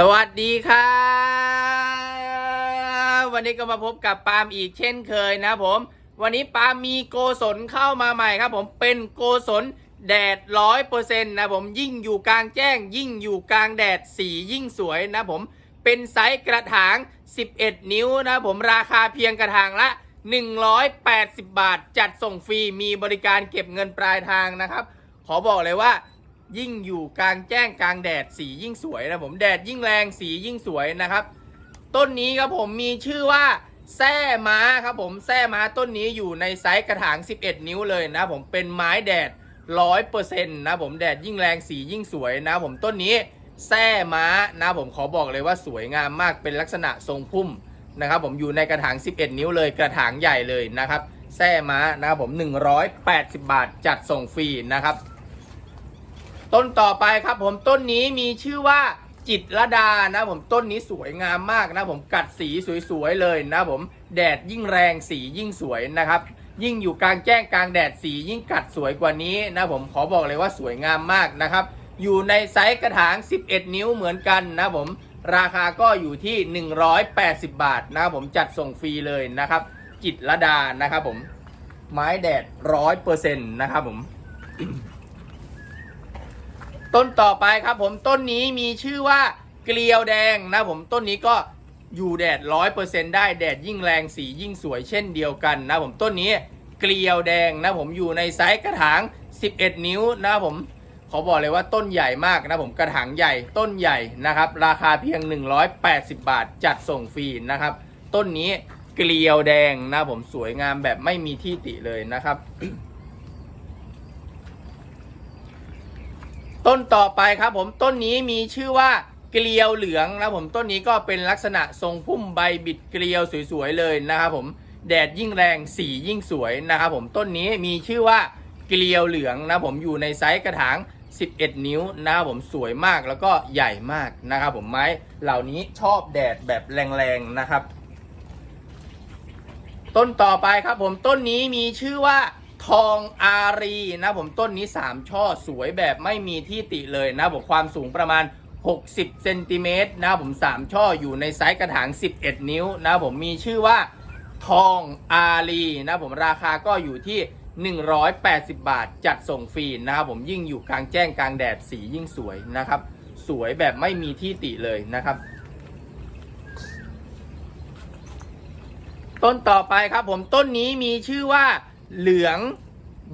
สวัสดีครับวันนี้ก็มาพบกับปาล์มอีกเช่นเคยนะผม วันนี้ปาล์มมีโกศลเข้ามาใหม่ครับผมเป็นโกศลแดดร้อยเปอร์เซ็นต์นะผมยิ่งอยู่กลางแจ้ง ยิ่งอยู่กลางแดดสียิ่งสวยนะผม เป็นไซส์กระถาง 11 นิ้วนะผมราคาเพียงกระถางละ 180 บาท จัดส่งฟรีมีบริการเก็บเงินปลายทางนะครับ ขอบอกเลยว่า ยิ่งอยู่กลางแจ้งกลางแดดสียิ่งสวยนะผมแดดยิ่งแรงสียิ่งสวยนะครับ ต้นนี้ครับผมมีชื่อว่าแส้ม้าครับผมแส้ม้าต้นนี้อยู่ในไซส์กระถาง 11 นิ้วเลยนะผมเป็นไม้แดดร้อยเปอร์เซ็นต์นะผมแดดยิ่งแรงสียิ่งสวยนะผมต้นนี้แส้ม้านะผมขอบอกเลยว่าสวยงามมากเป็นลักษณะทรงพุ่มนะครับผมอยู่ในกระถาง 11 นิ้วเลยกระถางใหญ่เลยนะครับแส้ม้านะครับผม 180 บาทจัดส่งฟรีนะครับ ต้นต่อไปครับผมต้นนี้มีชื่อว่าจิตรลดานะผมต้นนี้สวยงามมากนะผมกัดสีสวยๆเลยนะผมแดดยิ่งแรงสียิ่งสวยนะครับ ยิ่งอยู่กลางแจ้งกลางแดดสียิ่งกัดสวยกว่านี้นะผมขอบอกเลยว่าสวยงามมากนะครับ อยู่ในไซส์กระถาง 11 นิ้วเหมือนกันนะผมราคาก็อยู่ที่ 180 บาทนะครับผมจัดส่งฟรีเลยนะครับ จิตรลดานะครับผมไม้แดดร้อยเปอร์เซ็นต์นะครับผม ต้นต่อไปครับผมต้นนี้มีชื่อว่าเกลียวแดงนะผมต้นนี้ก็อยู่แดดร้อยเปอร์เซ็นได้แดดยิ่งแรงสียิ่งสวยเช่นเดียวกันนะผมต้นนี้เกลียวแดงนะผมอยู่ในไซส์กระถาง 11 นิ้วนะผมขอบอกเลยว่าต้นใหญ่มากนะผมกระถางใหญ่ต้นใหญ่นะครับ ราคาเพียง 180 บาท จัดส่งฟรีนะครับ ต้นนี้เกลียวแดงนะผมสวยงามแบบไม่มีที่ติเลยนะครับ ต้นต่อไปครับผมต้นนี้มีชื่อว่าเกลียวเหลืองนะผมต้นนี้ก็เป็นลักษณะทรงพุ่มใบบิดเกลียวสวยๆเลยนะครับผมแดดยิ่งแรงสียิ่งสวยนะครับผมต้นนี้มีชื่อว่าเกลียวเหลืองนะผมอยู่ในไซส์กระถาง 11 นิ้วนะครับผมสวยมากแล้วก็ใหญ่มากนะครับผมไม้เหล่านี้ชอบแดดแบบแรงๆนะครับ ต้นต่อไปครับผมต้นนี้มีชื่อว่า ทองอารีนะผมต้นนี้ 3 ช่อสวยแบบไม่มีที่ติเลยนะผมความสูงประมาณ 60เซนติเมตรนะผม 3 ช่ออยู่ในไซส์กระถาง 11 นิ้วนะผมมีชื่อว่าทองอารีนะผมราคาก็อยู่ที่ 180 บาทจัดส่งฟรีนะครับผมยิ่งอยู่กลางแจ้งกลางแดดสียิ่งสวยนะครับ สวยแบบไม่มีที่ติเลยนะครับต้นต่อไปครับผมต้นนี้มีชื่อว่า เหลือง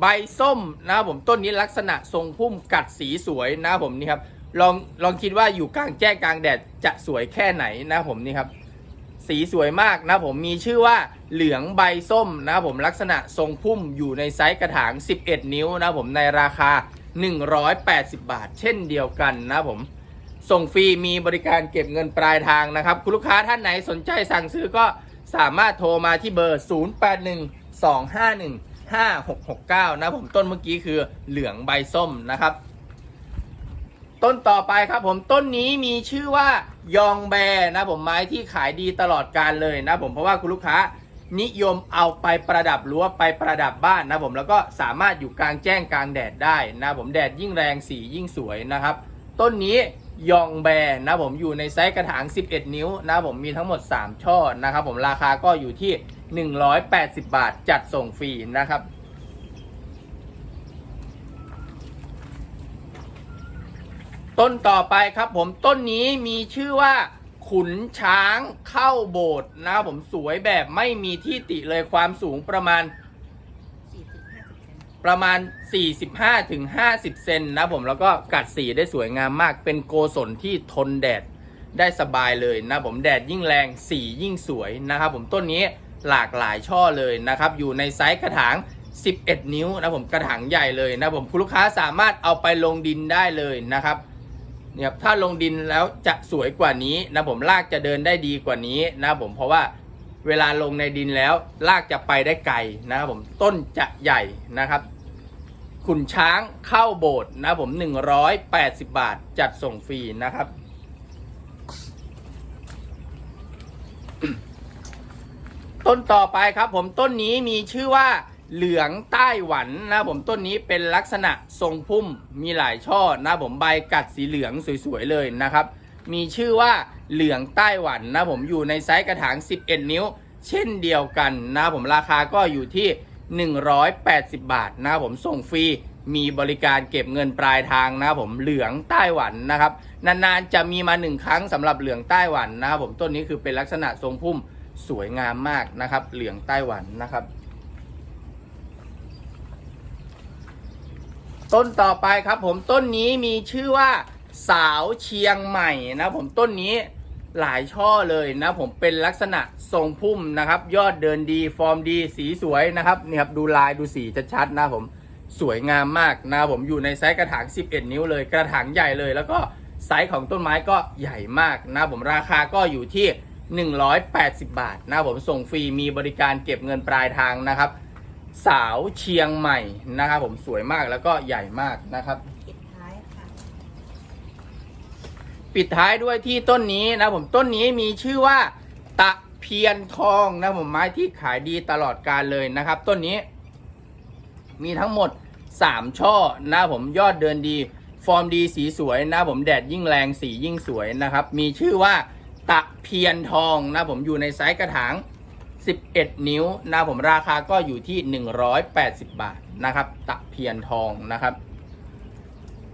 ใบส้มนะครับผมต้นนี้ลักษณะทรงพุ่มกัดสีสวยนะครับผมนี่ครับลองลองคิดว่าอยู่กลางแจ้งกลางแดดจะสวยแค่ไหนนะครับผมนี่ครับสีสวยมากนะผมมีชื่อว่าเหลืองใบส้มนะผมลักษณะทรงพุ่มอยู่ในไซส์กระถาง 11 นิ้วนะผมในราคา 180 บาท เช่นเดียวกันนะผมส่งฟรีมีบริการเก็บเงินปลายทางนะครับ คุณลูกค้าท่านไหนสนใจสั่งซื้อก็สามารถโทรมาที่เบอร์ 0812515669 นะผมต้นเมื่อกี้คือเหลืองใบส้มนะครับ ต้นต่อไปครับผมต้นนี้มีชื่อว่ายองแบนะผมไม้ที่ขายดีตลอดการเลยนะผมเพราะว่าคุณลูกค้านิยมเอาไปประดับรั้วไปประดับบ้านนะผมแล้วก็สามารถอยู่กลางแจ้งกลางแดดได้นะผมแดดยิ่งแรงสียิ่งสวยนะครับ ต้นนี้ยองแบนะผมอยู่ในไซส์กระถาง 11 นิ้วนะผมมีทั้งหมด 3 ช่อนะครับผมราคาก็อยู่ที่ 180 บาทจัดส่งฟรีนะครับ ต้นต่อไปครับผมต้นนี้มีชื่อว่าขุนช้างเข้าโบสถ์นะครับผมสวยแบบไม่มีที่ติเลยความสูงประมาณ ประมาณ 45ถึง50เซนนะผมแล้วก็กัดสีได้สวยงามมาก เป็นโกศลที่ทนแดดได้สบายเลยนะผมแดดยิ่งแรงสียิ่งสวยนะครับผมต้นนี้ หลากหลายช่อเลยนะครับ อยู่ในไซส์กระถาง 11 นิ้วนะผมกระถางใหญ่เลยนะผมคุณลูกค้าสามารถเอาไปลงดินได้เลยนะครับเนี่ยถ้าลงดินแล้วจะสวยกว่านี้นะผมรากจะเดินได้ดีกว่านี้นะผมเพราะว่าเวลาลงในดินแล้วรากจะไปได้ไกลนะครับผมต้นจะใหญ่นะครับ ขุนช้างเข้าโบสถ์นะผม 180 บาทจัดส่งฟรีนะครับ ต้นต่อไปครับผมต้นนี้มีชื่อว่าเหลืองใต้หวันนะผมต้นนี้เป็นลักษณะทรงพุ่มมีหลายช่อนะผมใบกัดสีเหลืองสวยๆเลยนะครับ มีชื่อว่าเหลืองไต้หวันนะผมอยู่ในไซส์กระถาง 11 นิ้ว เช่นเดียวกันนะผมราคาก็อยู่ที่ 180 บาทนะผมส่งฟรีมีบริการเก็บเงินปลายทางนะผมเหลืองไต้หวันนะครับ นานๆจะมีมาหนึ่งครั้งสำหรับเหลืองไต้หวันนะครับผมต้นนี้คือเป็นลักษณะทรงพุ่ม สวยงามมากนะครับ เหลืองไต้หวันนะครับ ต้นต่อไปครับผมต้นนี้มีชื่อว่าสาวเชียงใหม่นะผมต้นนี้หลายช่อเลยนะผมเป็นลักษณะทรงพุ่มนะครับ ยอดเดินดีฟอร์มดีสีสวยนะครับนี่ครับดูลายดูสีชัดๆนะผมสวยงามมากนะผมอยู่ในไซส์กระถาง 11 นิ้วเลย กระถางใหญ่เลย แล้วก็ไซส์ของต้นไม้ก็ใหญ่มากนะผมราคาก็อยู่ที่ 180 บาทนะผมส่งฟรีมีบริการเก็บเงินปลายทางนะครับ สาวเชียงใหม่นะครับผมสวยมากแล้วก็ใหญ่มากนะครับ ปิดท้ายค่ะปิดท้ายด้วยที่ต้นนี้นะผมต้นนี้มีชื่อว่า ตะเพียนทองนะผมไม้ที่ขายดีตลอดการเลยนะครับ ต้นนี้ มีทั้งหมด 3 ช่อนะผมยอดเดินดี ฟอร์มดีสีสวยนะผมแดดยิ่งแรงสียิ่งสวยนะครับ มีชื่อว่า ตะเพียนทองนะผมอยู่ในไซส์กระถาง 11 นิ้วนะผมราคาก็อยู่ที่ 180 บาทนะครับ ตะเพียนทองนะครับ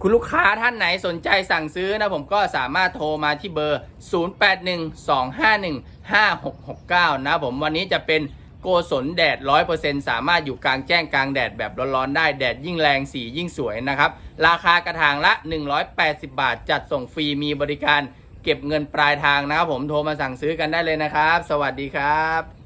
คุณลูกค้าท่านไหนสนใจสั่งซื้อนะผมก็สามารถโทรมาที่เบอร์ 0812515669 นะผมวันนี้จะเป็นโกศลแดด 100%สามารถอยู่กลางแจ้งกลางแดดแบบร้อนๆได้แดดยิ่งแรงสียิ่งสวยนะครับ ราคากระถางละ 180 บาท จัดส่งฟรีมีบริการ เก็บเงินปลายทางนะครับผมโทรมาสั่งซื้อกันได้เลยนะครับ สวัสดีครับ